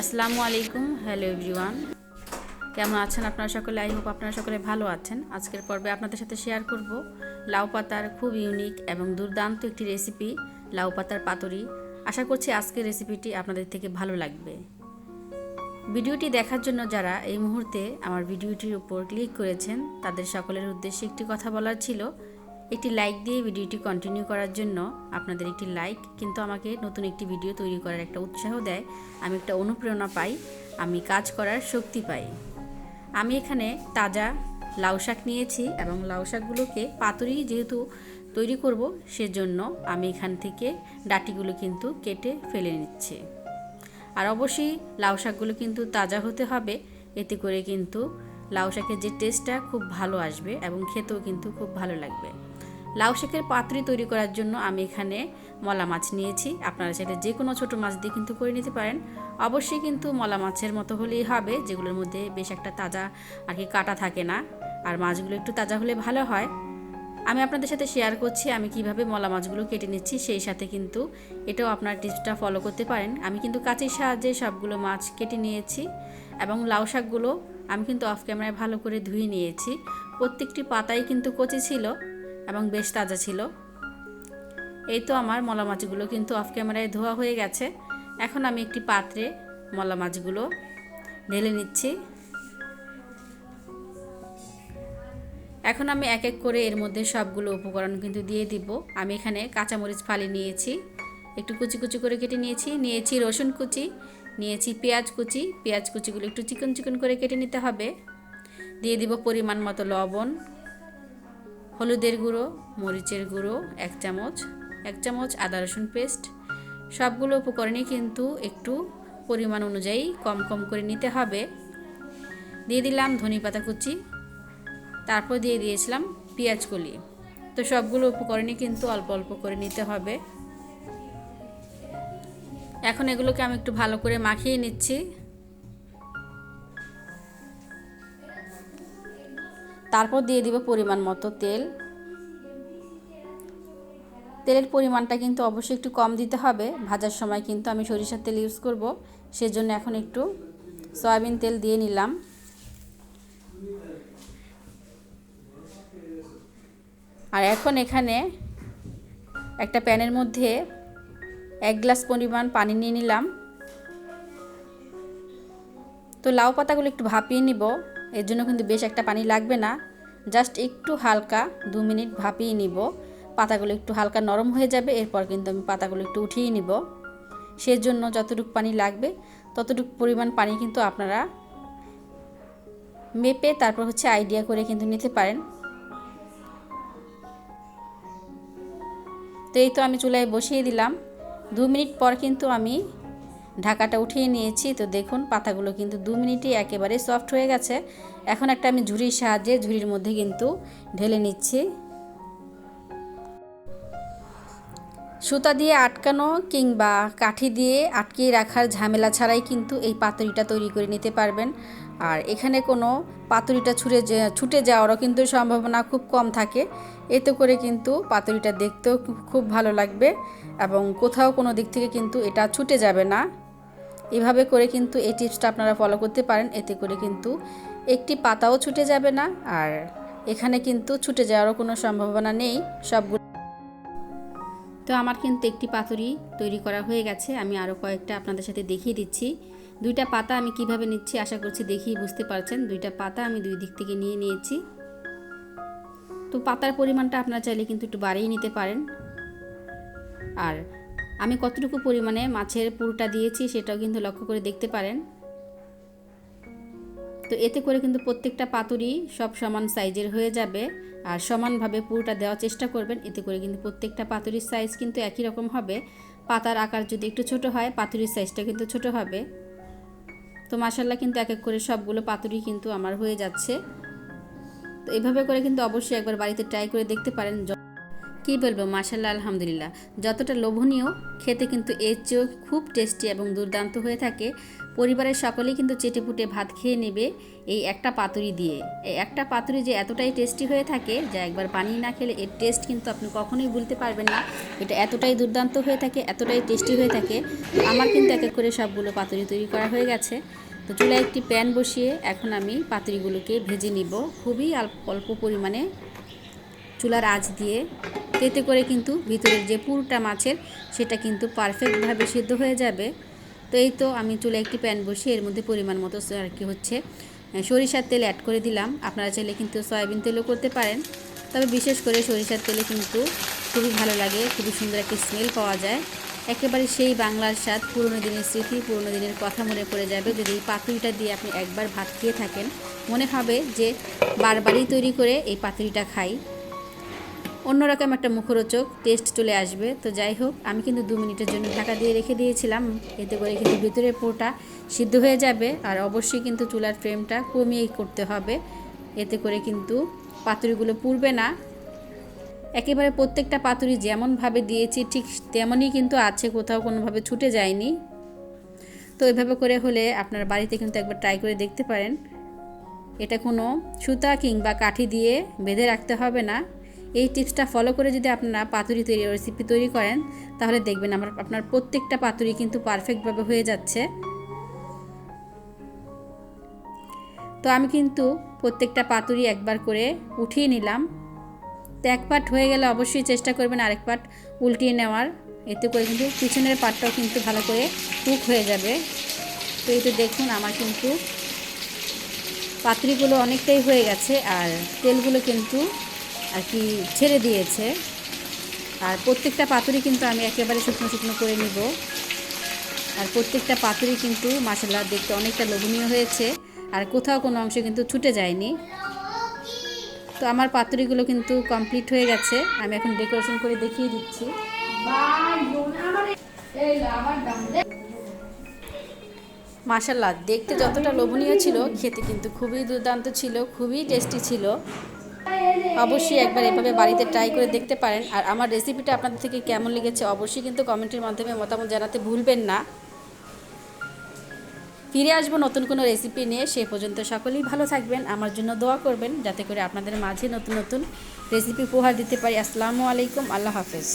আসসালামু আলাইকুম, hello everyone. কেমন আছেন আপনারা সকলে? আই হোপ আপনারা সকলে ভালো আছেন। আজকের পর্বে আপনাদের সাথে শেয়ার করব লাউ পাতার খুব ইউনিক এবং দুর্দান্ত একটি রেসিপি, লাউ পাতার পাতুরি। আশা করছি আজকের রেসিপিটি আপনাদের থেকে ভালো লাগবে। ভিডিওটি দেখার জন্য যারা এই মুহূর্তে আমার ভিডিওটির উপর ক্লিক করেছেন, তাদের সকলের উদ্দেশ্যে একটি কথা বলার ছিল একটি লাইক দিয়ে ভিডিওটি কন্টিনিউ করার জন্য আপনাদের একটি লাইক কিন্তু আমাকে নতুন একটি ভিডিও তৈরি করার একটা উৎসাহ দেয়। আমি একটা অনুপ্রেরণা পাই, আমি কাজ করার শক্তি পাই। আমি এখানে তাজা লাউ শাক নিয়েছি এবং লাউ শাকগুলোকে পাতুরি যেহেতু তৈরি করব সেজন্য আমি এখান থেকে ডাটিগুলো কিন্তু কেটে ফেলে নিচ্ছি। আর অবশ্যই লাউ শাকগুলো কিন্তু তাজা হতে হবে, এতে করে কিন্তু লাউ শাকের যে টেস্টটা খুব ভালো আসবে এবং খেতেও কিন্তু খুব ভালো লাগবে। লাউ শাকের পাতুরি তৈরি করার জন্য আমি এখানে মলা মাছ নিয়েছি। আপনারা সেটা যে কোনো ছোটো মাছ দিয়ে কিন্তু করে নিতে পারেন। অবশ্যই কিন্তু মলা মাছের মতো হলেই হবে, যেগুলোর মধ্যে বেশ একটা তাজা আর কি কাটা থাকে না। আর মাছগুলো একটু তাজা হলে ভালো হয়। আমি আপনাদের সাথে শেয়ার করছি আমি কীভাবে মলা মাছগুলো কেটে নিচ্ছি, সেই সাথে কিন্তু এটাও আপনার টিপসটা ফলো করতে পারেন। আমি কিন্তু কাঁচির সাহায্যে সবগুলো মাছ কেটে নিয়েছি এবং লাউ শাকগুলো আমি কিন্তু অফ ক্যামেরায় ভালো করে ধুয়ে নিয়েছি। প্রত্যেকটি পাতাই কিন্তু কচি ছিল। এবং বেশ তাজা ছিল। এই তো আমার মলা মাছগুলো কিন্তু অফ ক্যামেরায় ধোয়া হয়ে গেছে। এখন আমি একটি পাত্রে মলা মাছগুলো ঢেলে নিচ্ছি। এখন আমি এক এক করে এর মধ্যে সবগুলো উপকরণ কিন্তু দিয়ে দিব। আমি এখানে কাঁচামরিচ ফালি নিয়েছি, একটু কুচি কুচি করে কেটে নিয়েছি নিয়েছি রসুন কুচি, নিয়েছি পেঁয়াজ কুচি, পেঁয়াজ কুচিগুলো একটু চিকন চিকন করে কেটে নিতে হবে। দিয়ে দিব পরিমাণ মতো লবণ হলুদের গুঁড়ো, মরিচের গুঁড়ো, এক চামচ এক চামচ আদা রসুন পেস্ট। সবগুলো উপকরণই কিন্তু একটু পরিমাণ অনুযায়ী কম কম করে নিতে হবে। দিয়ে দিলাম ধনে পাতা কুচি, তারপর দিয়ে দিয়েছিলাম পেঁয়াজ কলি। তো সবগুলো উপকরণই কিন্তু অল্প অল্প করে নিতে হবে। এখন এগুলোকে আমি একটু ভালো করে মাখিয়ে নিচ্ছি। তারপর দিয়ে দিব পরিমাণ মতো তেল। তেলের পরিমাণটা কিন্তু অবশ্যই একটু কম দিতে হবে। ভাজার সময় কিন্তু আমি সরিষার তেল ইউজ করব। সেজন্য এখন একটু সয়াবিন তেল দিয়ে নিলাম। আর এখন এখানে একটা প্যানের মধ্যে এক গ্লাস পরিমাণ পানি নিয়ে নিলাম। তো লাউ পাতাগুলো একটু ভাপিয়ে নিব। এর জন্য কিন্তু বেশ একটা পানি লাগবে না। জাস্ট একটু হালকা দু মিনিট ভাপিয়ে নিব। পাতাগুলো একটু হালকা নরম হয়ে যাবে, এরপর কিন্তু আমি পাতাগুলো একটু উঠিয়ে নিব। সেজন্য যতটুকু পানি লাগবে, ততটুকু পরিমাণ পানি কিন্তু আপনারা মেপে তারপর হচ্ছে আইডিয়া করে কিন্তু নিতে পারেন। তো এই তো আমি চুলায় বসিয়ে দিলাম। দু মিনিট পর কিন্তু আমি ঢাকাটা উঠিয়ে নিয়েছি। তো দেখুন, পাতাগুলো কিন্তু দু মিনিটই একেবারে সফট হয়ে গেছে। এখন একটা আমি ঝুড়ির সাহায্যে ঝুড়ির মধ্যে কিন্তু ঢেলে নিচ্ছি। সুতা দিয়ে আটকানো কিংবা কাঠি দিয়ে আটকিয়ে রাখার ঝামেলা ছাড়াই কিন্তু এই পাতুরিটা তৈরি করে নিতে পারবেন। আর এখানে কোনো পাতুরিটা ছুটে ছুটে যাওয়ারও কিন্তু সম্ভাবনা খুব কম থাকে। এতে করে কিন্তু পাতুরিটা দেখতেও খুব ভালো লাগবে এবং কোথাও কোনো দিক থেকে কিন্তু এটা ছুটে যাবে না। এভাবে করে কিন্তু এই টিপসটা আপনারা ফলো করতে পারেন। এতে করে কিন্তু একটি পাতাও ছুটে যাবে না আর এখানে কিন্তু ছুটে যাওয়ারও কোনো সম্ভাবনা নেই। সবগুলো তো আমার কিন্তু একটি পাতুরি তৈরি করা হয়ে গেছে। আমি আরও কয়েকটা আপনাদের সাথে দেখিয়ে দিচ্ছি। দুইটা পাতা আমি কীভাবে নিচ্ছি আশা করছি দেখেই বুঝতে পারছেন। দুইটা পাতা আমি দুই দিক থেকে নিয়ে নিয়েছি। তো পাতার পরিমাণটা আপনারা চাইলে কিন্তু একটু বাড়িয়ে নিতে পারেন। আর আমি কতটুকু পরিমাণে মাছের পুরটা দিয়েছি সেটাও কিন্তু লক্ষ্য করে দেখতে পারেন। তো এতে করে কিন্তু প্রত্যেকটা পাতুরি সব সমান সাইজের হয়ে যাবে আর সমানভাবে পুরোটা দেওয়ার চেষ্টা করবেন। এতে করে কিন্তু প্রত্যেকটা পাতুরির সাইজ কিন্তু একই রকম হবে। পাতার আকার যদি একটু ছোট হয়, পাতুরির সাইজটা কিন্তু ছোট হবে। তো মাসাল্লাহ কিন্তু এক এক করে সবগুলো পাতুরি কিন্তু আমার হয়ে যাচ্ছে। তো এভাবে করে কিন্তু অবশ্যই একবার বাড়িতে ট্রাই করে দেখতে পারেন। কী বলব মাসাল্লাহ আলহামদুলিল্লাহ। যতটা লোভনীয়, খেতে কিন্তু এর চেয়েও খুব টেস্টি এবং দুর্দান্ত হয়ে থাকে। পরিবারের সকলেই কিন্তু চেটেপুটে ভাত খেয়ে নেবে এই একটা পাতুরি দিয়ে। এই একটা পাতুরি যে এতটাই টেস্টি হয়ে থাকে, যা একবার বানিয়ে না খেলে এর টেস্ট কিন্তু আপনি কখনোই ভুলতে পারবেন না। এটা এতটাই দুর্দান্ত হয়ে থাকে, এতটাই টেস্টি হয়ে থাকে। আমার কিন্তু এক এক করে সবগুলো পাতুরি তৈরি করা হয়ে গেছে। তো চুলায় একটি প্যান বসিয়ে এখন আমি পাতুরিগুলোকে ভেজে নিব। খুবই অল্প অল্প পরিমাণে চুলার আঁচ দিয়ে। তেতে করে কিন্তু ভিতরের যে পুরটা মাছের, সেটা কিন্তু পারফেক্টভাবে সিদ্ধ হয়ে যাবে। তো এই তো আমি চুলে একটি প্যান বসিয়ে এর মধ্যে পরিমাণ মতো আর কি হচ্ছে সরিষার তেল অ্যাড করে দিলাম। আপনারা চাইলে কিন্তু সয়াবিন তেলও করতে পারেন। তবে বিশেষ করে সরিষার তেলে কিন্তু খুবই ভালো লাগে, খুবই সুন্দর একটি স্মেল পাওয়া যায়। একেবারে সেই বাংলার স্বাদ, পুরনো দিনের স্মৃতি, পুরনো দিনের কথা মনে পড়ে যাবে যদি এই পাতুরিটা দিয়ে আপনি একবার ভাত খেয়ে থাকেন। মনে হবে যে বারবারই তৈরি করে এই পাতুরিটা খাই। অন্যরকম একটা মুখরোচক টেস্ট চলে আসবে। তো যাই হোক, আমি কিন্তু দু মিনিটের জন্য ঢাকা দিয়ে রেখে দিয়েছিলাম। এতে করে কিন্তু ভিতরে পোটা সিদ্ধ হয়ে যাবে। আর অবশ্যই কিন্তু চুলার ফ্লেমটা কমিয়েই করতে হবে। এতে করে কিন্তু পাতুরিগুলো পুড়বে না। একেবারে প্রত্যেকটা পাতুরি যেমনভাবে দিয়েছি, ঠিক তেমনই কিন্তু আছে, কোথাও কোনোভাবে ছুটে যায়নি। তো এভাবে করে হলে আপনার বাড়িতে কিন্তু একবার ট্রাই করে দেখতে পারেন। এটা কোনো সুতা কিংবা কাঠি দিয়ে বেঁধে রাখতে হবে না। এই টিপসটা ফলো করে যদি আপনারা পাতুরি তৈরি রেসিপি তৈরি করেন, তাহলে দেখবেন আমার, আপনার প্রত্যেকটা পাতুরি কিন্তু পারফেক্টভাবে হয়ে যাচ্ছে। তো আমি কিন্তু প্রত্যেকটা পাতুরি একবার করে উঠিয়ে নিলাম। তো এক পাট হয়ে গেলে অবশ্যই চেষ্টা করবেন আরেক পাট উল্টিয়ে নেওয়ার। এতে করে কিন্তু পিছনের পাটটাও কিন্তু ভালো করে কুক হয়ে যাবে। তো এই তো দেখুন আমার কিন্তু পাতুরিগুলো অনেকটাই হয়ে গেছে আর তেলগুলো কিন্তু আর কি ছেড়ে দিয়েছে। আর প্রত্যেকটা পাতুরি কিন্তু আমি একেবারে শুকনো শুকনো করে নিব। আর প্রত্যেকটা পাতুরি কিন্তু মাসাল্লাহ দেখতে অনেকটা লোভনীয় হয়েছে। আর কোথাও কোনো অংশ কিন্তু ছুটে যায়নি। তো আমার পাতুরিগুলো কিন্তু কমপ্লিট হয়ে গেছে। আমি এখন ডেকোরেশন করে দেখিয়ে দিচ্ছি। মাসাল্লাহ দেখতে যতটা লোভনীয় ছিল, খেতে কিন্তু খুবই দুর্দান্ত ছিল, খুবই টেস্টি ছিল। অবশ্যই একবার এভাবে বাড়িতে ট্রাই করে দেখতে পারেন। আর আমার রেসিপিটা আপনাদের থেকে কেমন লেগেছে অবশ্যই কিন্তু কমেন্টের মাধ্যমে মতামত জানাতে ভুলবেন না। ফিরে আসব নতুন কোনো রেসিপি নিয়ে। সে পর্যন্ত সকলেই ভালো থাকবেন, আমার জন্য দোয়া করবেন, যাতে করে আপনাদের মাঝে নতুন নতুন রেসিপি উপহার দিতে পারি। আসসালামু আলাইকুম, আল্লাহ হাফেজ।